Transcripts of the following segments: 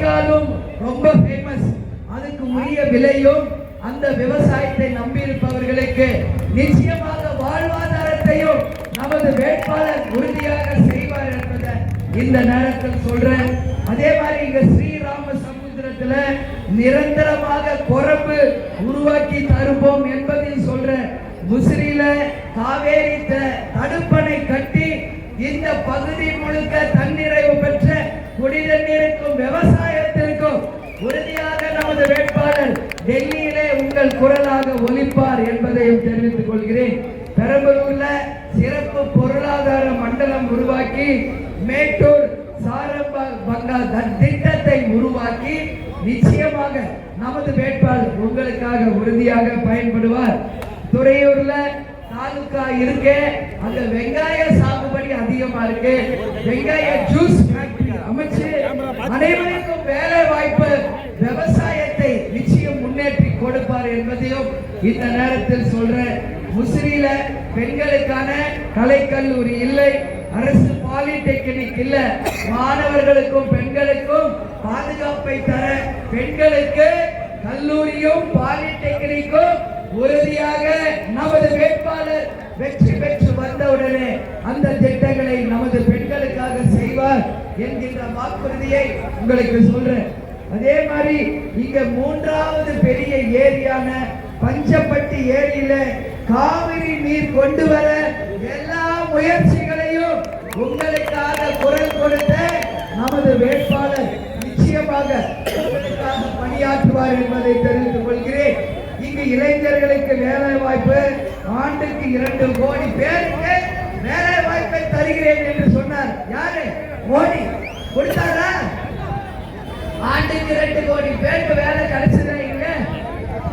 கொடிக்காலும் ரொம்ப ஃபேமஸ் அதுக்கு உரிய விலையும் அந்த விவசாயத்தை நம்பியிருப்பவர்களுக்கு நிச்சயமாக வாழ்வாதாரத்தையும் நமது வேட்பாளர் உறுதியாக செய்வார் என்பதை இந்த நேரத்தில் சொல்றேன். அதே மாதிரி இங்க ஸ்ரீராம சமுத்திரத்துல நிரந்தரமாக குரம்பு உருவாக்கி தருவோம் என்பதையும் சொல்றேன். முசிறியில காவேரி தடுப்பணை கட்டி இந்த பகுதி முழுக்க தன்னிறைவு பெற்ற குடிநீருக்கும் என்றும் உறுதியாக நமது வேட்பாளர் டெல்லியிலே உங்கள் குரலாக ஒலிப்பார் என்பதையும் தெரிவித்துக் கொள்கிறேன். பெரம்பலூர்ல சிறப்பு பொருளாதார மண்டலம் உருவாக்கி மேட்டூர் சாரம்ப பங்கா திட்டத்தை உருவாக்கி நிச்சயமாக நமது வேட்பாளர் உங்களுக்காக உறுதியாக பயன்படுவார். துறையூர்ல தாலுகா இருக்கு அங்க வெங்காய சாகுபடி அதிகமா இருக்கு வெங்காய ஜூஸ் ஃபேக்டரி அமைச்சு அனைவருக்கும் வேலை வாய்ப்பு விவசாயத்தை நிச்சயம் முன்னேற்றி கொடுப்பார் என்பதையும் இந்த நேரத்தில் சொல்றேன் முசிறியில பெண்களுக்கான கலைக்கல்லூரி இல்லை அரசு பாலிடெக்னிக் இல்ல. மாணவர்களுக்கும் பெண்களுக்கும் பாதுகாப்பை தர பெண்களுக்கு கல்லூரியும் பாலிடெக்னிக்கும் உறுதியாக நமது வேட்பாளர் வெற்றி பெற்று வந்தவுடனே அந்த திட்டங்களை நமது கொடுப்பவர் என்கின்ற வாக்குறுதியை உங்களுக்கு சொல்றேன். அதே மாதிரி இங்க மூன்றாவது பெரிய ஏரியான பஞ்சப்பட்டி ஏரியில காவிரி நீர் கொண்டு வர எல்லா முயற்சிகளையும் உங்களுக்காக குரல் கொடுத்த நமது வேட்பாளர் நிச்சயமாக உங்களுக்காக பணியாற்றுவார் என்பதை தெரிந்து கொள்கிறேன். இங்கு இளைஞர்களுக்கு வேலை வாய்ப்பு ஆண்டுக்கு இரண்டு கோடி பேருக்கு வேலை வாய்ப்பை தருகிறேன் என்று மோடி கொடுத்தாரா? ஆண்டுக்கு இரண்டு கோடி பேருக்கு வேலை கிடைச்சதா இங்க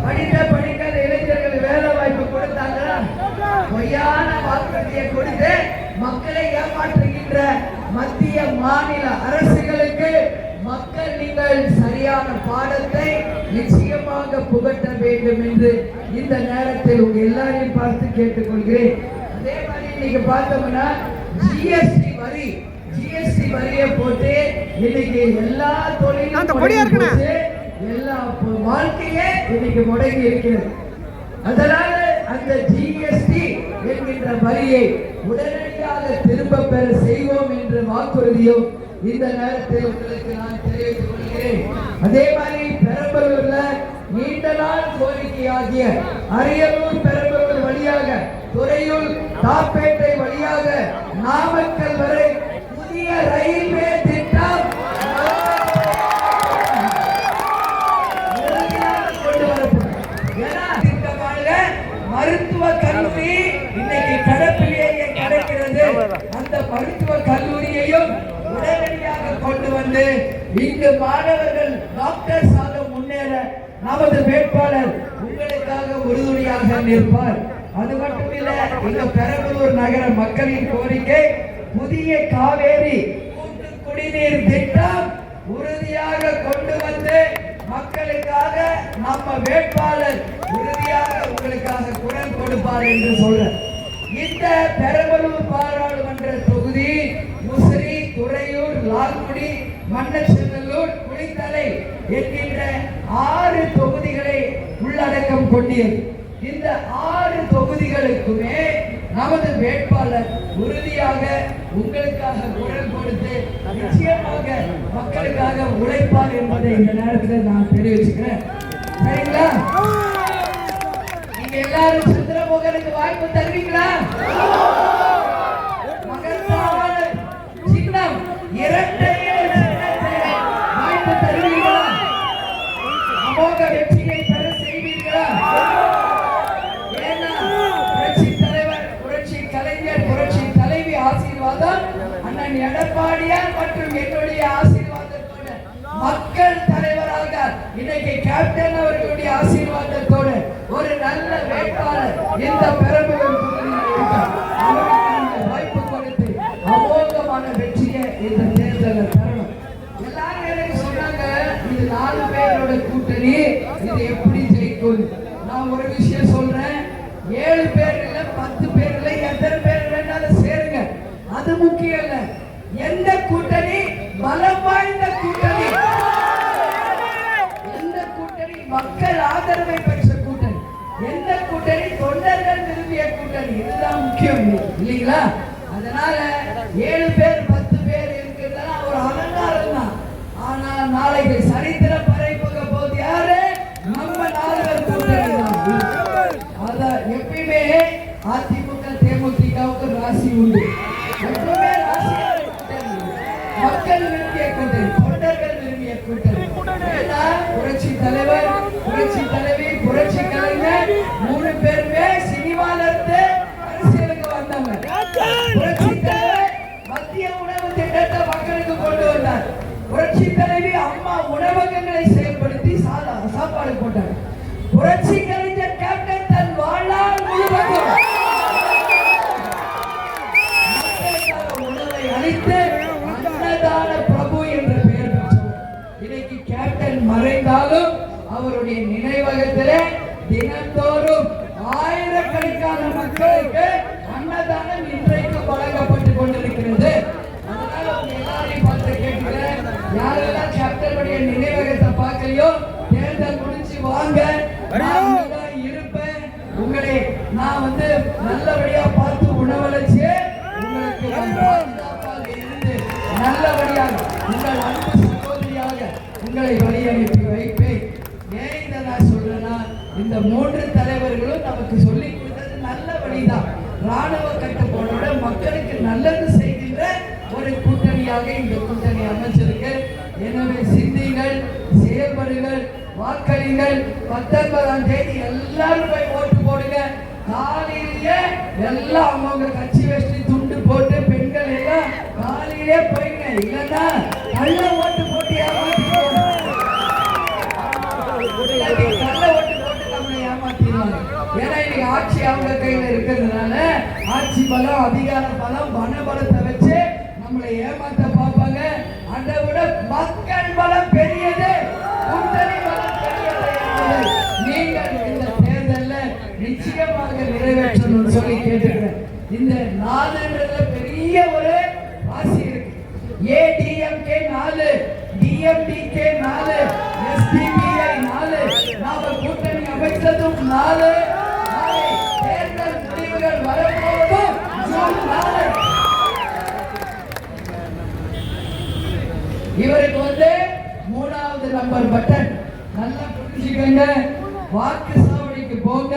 படித்த படிக்காத இளைஞர்கள் வேலை வாய்ப்பு கொடுத்தாங்களா? பொய்யான வாக்குறுதியை கொடுத்து மக்களை ஏமாற்றுகின்ற மத்திய மாநில அரசுகளுக்கு மக்கள் நீங்கள் சரியான பாடத்தை நிச்சயமாக புகட்ட வேண்டும் என்று இந்த நேரத்தில் உங்க எல்லாரையும் பார்த்து கேட்டுக்கொள்கிறேன். அதே மாதிரி இன்னைக்கு பார்த்தோம்னா ஜிஎஸ்டி வரி ஜிஎஸ்டி வரியை போட்டு இன்னைக்கு எல்லா தொழிலும் அந்த கொடியா முடங்கி இருக்குண்ணே. போச்சு. எல்லா ப- வாழ்க்கையே இன்னைக்கு முடங்கி இருக்கிறது அதனால அந்த ஜிஎஸ்டி என்கின்ற வரியை உடனடியாக திரும்ப பெற செய்வோம் என்ற வாக்குறுதியும் இந்த நேரத்தில் உங்களுக்கு நான் தெரிவித்துக் கொள்கிறேன் அதே மாதிரி பெரம்பலூர்ல நீண்ட நாள் கோரிக்கையாகிய அரியலூர் பெரம்பலூர் வழியாக துறையூர் தாப்பேட்டை வழியாக நாமக்கல் வரை புதிய ரயில்வே திட்டம். கொண்டு மருத்துவ கல்லூரி இன்னைக்கு கடப்பிலேயே கிடைக்கிறது. அந்த மருத்துவ கல்லூரியையும் உடனடியாக கொண்டு வந்து இங்கு மாணவர்கள் டாக்டர்ஸ் ஆக முன்னேற நமது வேட்பாளர் உங்களுக்காக உறுதுணையாக நிற்பார். அது மட்டும் இல்ல இந்த பெரம்பலூர் நகர மக்களின் கோரிக்கை புதிய காவேரி கூட்டு குடிநீர் திட்டம் உறுதியாக கொண்டு வந்து மக்களுக்காக நம்ம வேட்பாளர் உறுதியாக உங்களுக்காக குரல் கொடுப்பார் என்று சொல்ற இந்த பெரம்பலூர் பாராளுமன்ற தொகுதி முசிறி துறையூர் லால்குடி மன்னச்செல்லூர் குளித்தலை என்கின்ற ஆறு தொகுதிகளை உள்ளடக்கம் கொண்டியது இந்த ஆறு தொகுதிகளுக்குமே நமது வேட்பாளர் உறுதியாக உங்களுக்காக குரல் கொடுத்து நிச்சயமாக மக்களுக்காக உழைப்பார் என்பதை இந்த நேரத்தில் நான் தெரிவிச்சுக்கிறேன். சரிங்களா? நீங்க எல்லாரும் சந்திரமோகனுக்கு வாய்ப்பு தருவீங்களா? எடப்பாடியார் மற்றும் என்னுடைய ஆசீர்வாதத்தோடு மக்கள் தலைவராக இன்னைக்கு கேப்டன் அவர்களுடைய ஆசீர்வாதத்தோடு ஒரு நல்ல வேட்பாளர் இந்த பெரம்பலூர் வாய்ப்பு கொடுத்து அமோகமான வெற்றியை இந்த தேர்தலில் தரணும் எல்லாரும் எனக்கு சொன்னாங்க? இது நாலு பேரோட கூட்டணி இது எப்படி ஜெயிக்கும்? நான் ஒரு விஷயம் சொல்றேன். ஏழு பேர் இல்ல பத்து பேர் இல்ல எத்தனை பேர் வேணாலும் சேருங்க. அது முக்கியம் இல்ல. எந்த கூட்டணி? பலம் வாய்ந்த கூட்டணி. எந்த கூட்டணி? மக்கள் ஆதரவை பெற்ற கூட்டணி. எந்த கூட்டணி? தொண்டர்கள் விரும்பிய கூட்டணி. இதுதான் முக்கியம். இல்லைங்களா? அதனால ஏழு பேர் பத்து பேர் இருக்கிறதெல்லாம் ஒரு அலங்காரம் தான் ஆனால் நாளைக்கு சரித்திர தலைவர் புரட்சி தலைவி புரட்சி கலைஞர் மூணு பேருமே சினிமால இருந்து அரசியலுக்கு வந்தாங்க புரட்சி தலைவர் மத்திய உணவு திட்டத்தை மக்களுக்கு கொண்டு வந்தார். புரட்சி தலைவி அம்மா உணவகங்களை செயல்படுத்தி சாதா சாப்பாடு போட்டாங்க. புரட்சி நினைவகத்திலே தினந்தோறும் ஆயிரக்கணக்கான மக்களுக்கு அன்னதானம் இன்றைக்கு வழங்கப்பட்டு கொண்டிருக்கிறது. அதனால உங்க எல்லாரையும் பார்த்து கேட்கிறேன் யாரெல்லாம் கேப்டனுடைய நினைவகத்தை பார்க்கலையோ தேர்தல் முடிச்சு வாங்க. இருப்பேன். உங்களை நான் வந்து நல்லபடியா பார்த்து உணவளிச்சு உங்களுக்கு பாதுகாப்பாக இருந்து நல்லபடியாக உங்கள் அன்பு சகோதரியாக உங்களை வழி அனுப்பி வைப்பேன் ஏன் இதை நான் சொல்றேன்னா இந்த மூன்று தலைவர்களும் நமக்கு சொல்லி கொடுத்தது நல்ல வழிதான். ராணுவ கட்டுப்பாடோட மக்களுக்கு நல்லது செய்கின்ற ஒரு கூட்டணியாக இந்த கூட்டணி அமைச்சிருக்கு எனவே சிந்திகள் செயல்படுங்கள் வாக்களிங்கள். பத்தொன்பதாம் தேதி எல்லாரும் போய் ஓட்டு போடுங்க. காலையிலேயே எல்லாம் அவங்க கட்சி வச்சு துண்டு போட்டு பெண்கள் எல்லாம் காலையிலே போயிங்க இல்லைன்னா நல்ல ஓட்டு போட்டு ஏமாத்திடுவாங்க ஆட்சி அவங்க கையில இருக்கிறதுனால ஆட்சி பலம் அதிகார பலம் பண பலத்தை வச்சு நம்மளை ஏமாத்த பார்ப்பாங்க. அதை விட மக்கள் பலம் பெரியது. கூட்டணி பலம் பெரியது நீங்கள் இந்த நிச்சயமாக நிறைவேற்றணும்னு சொல்லி கேட்டுக்கிறேன். இந்த நாலுன்றதுல பெரிய ஒரு வாசி இருக்கு. ஏடிஎம்கே நாலு டிஎம்டிகே நாலு எஸ்டிபிஐ நாலு நாம கூட்டணி அமைச்சதும் நாலு நாளை தேர்தல் முடிவுகள் வரப்போவதும் ஜூன் நாலு இவருக்கு வந்து மூணாவது நம்பர் பட்டன் நல்லா புரிஞ்சுக்கங்க. வாக்கு சாவடிக்கு போங்க.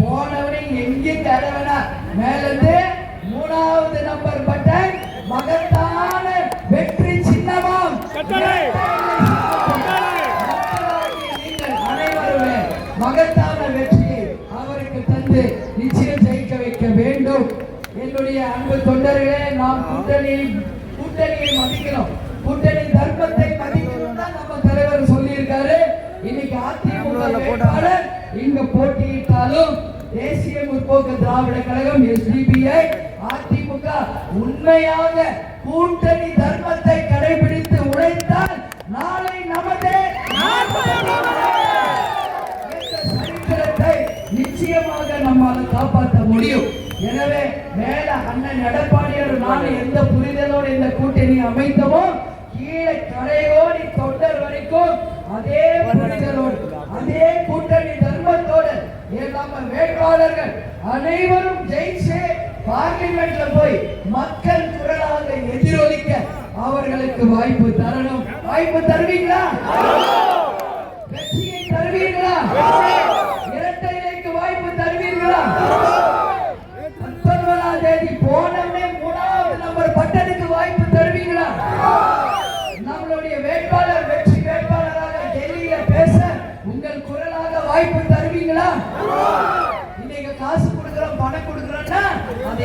போனவனை எங்கேயும் தேட வேணாம் மேல இருந்து மூணாவது நம்பர் பட்டன் மகத்தான வெற்றி சின்னமாம். நீங்கள் அனைவருமே மகத்தான வெற்றியை அவருக்கு தந்து நிச்சயம் ஜெயிக்க வைக்க வேண்டும். என்னுடைய அன்பு தொண்டர்களே நாம் கூட்டணி கூட்டணியை மதிக்கிறோம். கூட்டணி தர்மத்தை மதிக்கணும் தான் நம்ம தலைவர் சொல்லியிருக்காரு. இன்னைக்கு அதிமுக வேட்பாளர் இங்க போட்டியிட்டாலும் தேசிய முற்போக்கு திராவிட கழகம் எஸ்டிபிஐ அதிமுக உண்மையாக கூட்டணி தர்மத்தை கடைபிடித்து உழைத்தால் நாளை நமது. சரித்திரத்தை நிச்சயமாக நம்மால காப்பாற்ற முடியும். எனவே மேல அண்ணன் எடப்பாடியார் நான் எந்த புரிதலோடு இந்த கூட்டணி அமைத்தமோ வரைக்கும் அதே புரிதலோடு அதே கூட்டணி தர்மத்தோடு நம்ம வேட்பாளர்கள் அனைவரும் ஜெயிச்சு பார்லிமெண்ட்ல போய் மக்கள் குரலாக எதிரொலிக்க அவர்களுக்கு வாய்ப்பு தரணும். வாய்ப்பு தருவீங்களா?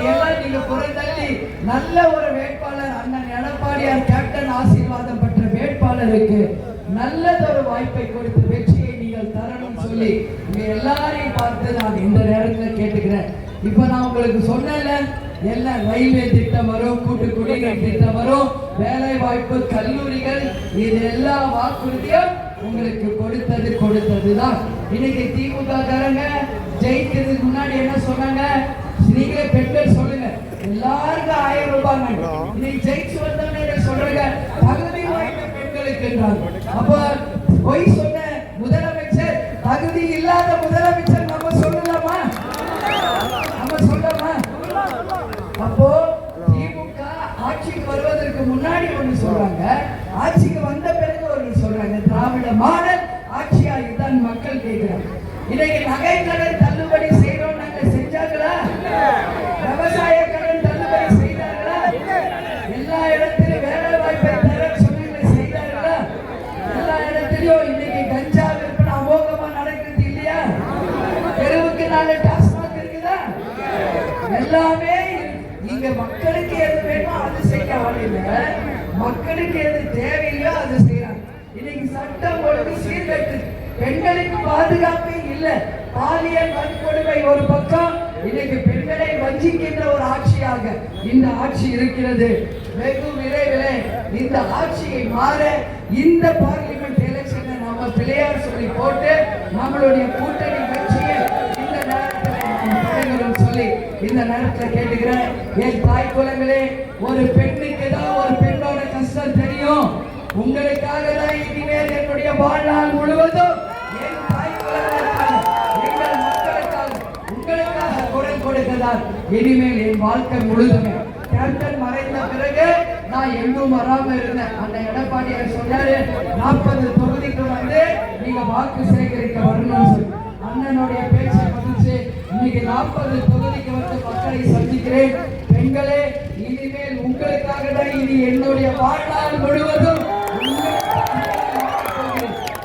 அதையெல்லாம் நீங்க புறந்தள்ளி நல்ல ஒரு வேட்பாளர் அண்ணன் எடப்பாடியார் கேப்டன் ஆசீர்வாதம் பெற்ற வேட்பாளருக்கு நல்லதொரு வாய்ப்பை கொடுத்து வெற்றியை நீங்கள் தரணும் சொல்லி இங்க எல்லாரையும் பார்த்து நான் இந்த நேரத்தில் கேட்டுக்கிறேன். இப்போ நான் உங்களுக்கு சொன்னேன்ல எல்லாம் ரயில்வே திட்டம் வரும் கூட்டு குடிநீர் திட்டம் வரும் வேலை வாய்ப்பு கல்லூரிகள் இது எல்லா வாக்குறுதியும் உங்களுக்கு கொடுத்தது கொடுத்தது தான் இன்னைக்கு திமுக காரங்க ஜெயிக்கிறதுக்கு முன்னாடி என்ன சொன்னாங்க? நீங்களே பெண்கள் சொல்லுங்க. எல்லாருக்கும் ஆயிரம் ரூபாய் நீ ஜெயிச்சு வந்தவங்க சொல்றீங்க தகுதி வாய்ந்த பெண்களுக்கு என்றாங்க அப்ப பொய் சொன்ன முதலமைச்சர் தகுதி இல்லாத முதலமைச்சர் நம்ம சொல்லலாமா? நம்ம சொல்லலாமா? அப்போ திமுக ஆட்சிக்கு வருவதற்கு முன்னாடி ஒண்ணு சொல்றாங்க. ஆட்சிக்கு வந்த பிறகு ஒன்று சொல்றாங்க. திராவிட மாடல் ஆட்சியாளர் தான் மக்கள் கேட்கிறாங்க. இன்னைக்கு நகைக்கடன் தள்ளுபடி மக்களுக்கு எது தேவையோ அது செய்யறாங்க. இன்னைக்கு சட்டம் ஒழுங்கு சீர்கட்டு. பெண்களுக்கு பாதுகாப்பே இல்ல. பாலியல் வன்கொடுமை ஒரு பக்கம் இன்னைக்கு பெண்களை வஞ்சிக்கின்ற ஒரு ஆட்சியாக இந்த ஆட்சி இருக்கிறது. வெகு விரைவிலே இந்த ஆட்சியை மாற இந்த பார்லிமெண்ட் எலெக்ஷனை நாம பிள்ளையார் சொல்லி போட்டு நம்மளுடைய கூட்டணி கட்சியை இந்த நேரத்தில் சொல்லி இந்த நேரத்தில் கேட்டுக்கிறேன். என் தாய் குலங்களே ஒரு பெண்ணுக்கு தான் ஒரு பெண் கஷ்டம் தெரியும். உங்களுக்காக தான் இனிமேல் என்னுடைய வாழ்நாள் முழுவதும் என் தாய் எங்கள் மக்களுக்காக உங்களுக்காக குரல் கொடுக்கதான் இனிமேல் என் வாழ்க்கை முழுதுமே கேப்டன் மறைந்த பிறகு நான் எங்கும் வராம இருந்தேன். அந்த எடப்பாடியார் சொன்னாரு நாற்பது தொகுதிக்கு வந்து நீங்க வாக்கு சேகரிக்க வரணும்னு சொல்லி. அண்ணனுடைய பேச்சை பதிச்சு இன்னைக்கு நாற்பது தொகுதிக்கு வந்து மக்களை சந்திக்கிறேன். பெண்களே இனிமேல் உங்களுக்காக தான் இனி என்னுடைய வாழ்நாள் முழுவதும்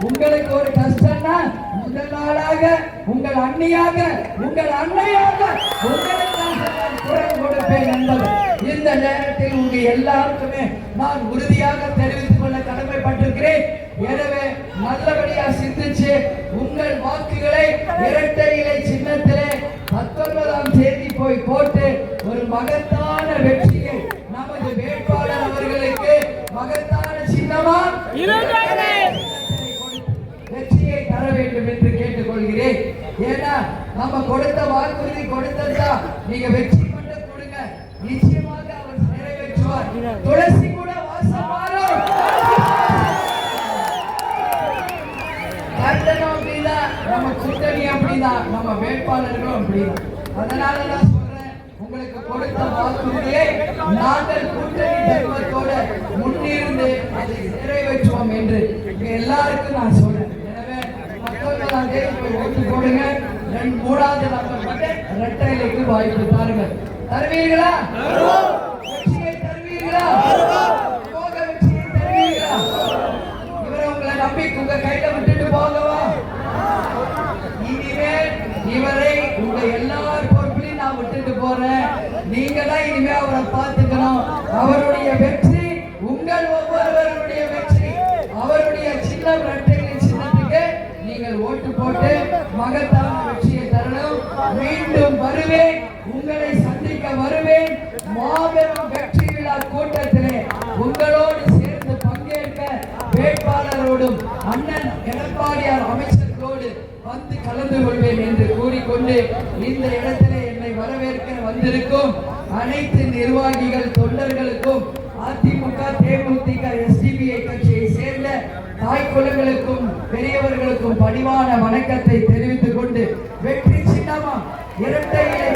உங்களுக்கு ஒரு கஷ்டம்னா முதல் நாளாக உங்கள் அண்ணியாக உங்கள் அன்னையாக உங்களுக்காக குரல் கொடுப்பேன் என்பது. இந்த நேரத்தில் உங்க எல்லாருக்குமே நான் உறுதியாக தெரிவித்துக் கொள்ள கடமைப்பட்டிருக்கிறேன். எனவே நல்லபடியா சிந்திச்சு உங்கள் வாக்குகளை இரட்டை இலை சின்னத்திலே பத்தொன்பதாம் தேதி போய் போட்டு மகத்தான வெற்றியை நமது வேட்பாளர் அவர்களுக்கு மகத்தான சின்னமா வெற்றியை தர வேண்டும் என்று கேட்டுக்கொள்கிறேன். ஏன்னா நம்ம கொடுத்த வாக்குறுதி கொடுத்ததா நீங்க வெற்றி மட்டும் கொடுங்க. நிச்சயமாக அவர் நிறைவேற்றுவார். துளசி கூட வாசம் மாறும். கட்டணம் அப்படிதான். நம்ம கூட்டணி அப்படிதான். நம்ம வேட்பாளர்களும் அப்படிதான். அதனால நான் சொல்றேன் உங்களுக்கு கொடுத்த வாக்குறுதியை நாங்கள் கூட்டணி தர்மத்தோட முன்னிருந்து அதை நிறைவேற்றுவோம் என்று எல்லாருக்கும் நான் சொல்றேன். எனவே பத்தொன்பதாம் தேதி போய் ஓட்டு போடுங்க. ரெண்டு மூணாவது நம்பர் வந்து ரெட்டைலைக்கு வாய்ப்பு தாருங்கள். தருவீர்களா? வெற்றியை தருவீர்களா? போக வெற்றியை தருவீர்களா? இவரை உங்களை நம்பி உங்க கையில விட்டுட்டு போகவா? இனிமேல் இவரை உங்க எல்லார் பொறுப்புலையும் நான் விட்டுட்டு போறேன். நீங்க தான் இனிமே அவரை பார்த்துக்கணும். அவருடைய வெற்றி உங்கள் ஒவ்வொருவருடைய வெற்றி. அவருடைய சின்ன ரெட்டையிலை சின்னத்துக்கு நீங்கள் ஓட்டு போட்டு மகத்தான வெற்றியை தரணும். மீண்டும் வருவேன் உங்களை சந்திக்க வருவேன். மாபெரும் வெற்றி விழா கூட்டத்திலே உங்களோடு சேர்ந்து பங்கேற்க வேட்பாளரோடும் அண்ணன் எடப்பாடியார் அமைச்சர்களோடு வந்து கலந்து கொள்வேன் என்று கூறிக்கொண்டு இந்த இடத்திலே வந்திருக்கும். அனைத்து நிர்வாகிகள் தொண்டர்களுக்கும் அதிமுக தேமுதிக எஸ்டிபிஐ கட்சியை சேர்ந்த தாய் குலங்களுக்கும் பெரியவர்களுக்கும் பணிவான வணக்கத்தை தெரிவித்துக் கொண்டு வெற்றி சின்னமா இரட்டை இலை